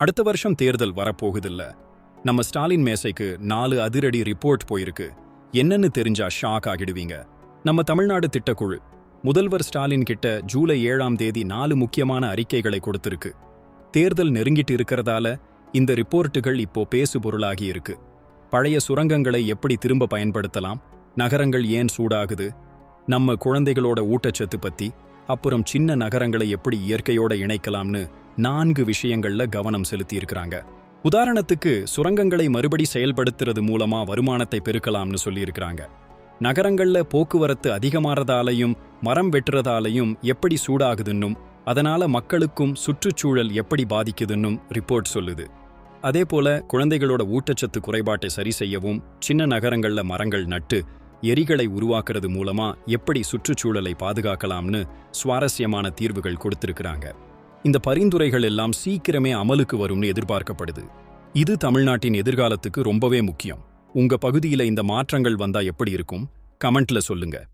அடுத்த வருஷம் தேர்தல் வரப்போகுதில்ல. நம்ம ஸ்டாலின் மேசைக்கு நாலு அதிரடி ரிப்போர்ட் போயிருக்கு. என்னன்னு தெரிஞ்சா ஷாக் ஆகிடுவீங்க. நம்ம தமிழ்நாடு திட்டக்குழு முதல்வர் ஸ்டாலின் கிட்ட ஜூலை ஏழாம் தேதி நாலு முக்கியமான அறிக்கைகளை கொடுத்திருக்கு. தேர்தல் நெருங்கிட்டு இருக்கிறதால இந்த ரிப்போர்ட்டுகள் இப்போ பேசு பொருளாகி இருக்கு. பழைய சுரங்கங்களை எப்படி திரும்ப பயன்படுத்தலாம்? நகரங்கள் ஏன் சூடாகுது? நம்ம குழந்தைகளோட ஊட்டச்சத்து பத்தி அப்புறம் சின்ன நகரங்களை எப்படி இயற்கையோட இணைக்கலாம்னு நான்கு விஷயங்கள்ல கவனம் செலுத்தி இருக்கிறாங்க உதாரணத்துக்கு சுரங்கங்களை மறுபடி செயல்படுத்துறது மூலமா வருமானத்தை பெருக்கலாம்னு சொல்லியிருக்கிறாங்க. நகரங்கள்ல போக்குவரத்து அதிகமாறதாலையும் மரம் வெட்டுறதாலையும் எப்படி சூடாகுதுன்னும் அதனால மக்களுக்கும் சுற்றுச்சூழல் எப்படி பாதிக்குதுன்னும் ரிப்போர்ட் சொல்லுது. அதே போல குழந்தைகளோட ஊட்டச்சத்து குறைபாட்டை சரி செய்யவும் சின்ன நகரங்கள்ல மரங்கள் நட்டு எரிகளை உருவாக்குறது மூலமா எப்படி சுற்றுச்சூழலை பாதுகாக்கலாம்னு சுவாரஸ்யமான தீர்வுகள் கொடுத்திருக்கிறாங்க. இந்த பரிந்துரைகள் எல்லாம் சீக்கிரமே அமலுக்கு வரும்னு எதிர்பார்க்கப்படுது. இது தமிழ்நாட்டின் எதிர்காலத்துக்கு ரொம்பவே முக்கியம். உங்க பகுதியில இந்த மாற்றங்கள் வந்தா எப்படி இருக்கும்? கமெண்ட்ல சொல்லுங்க.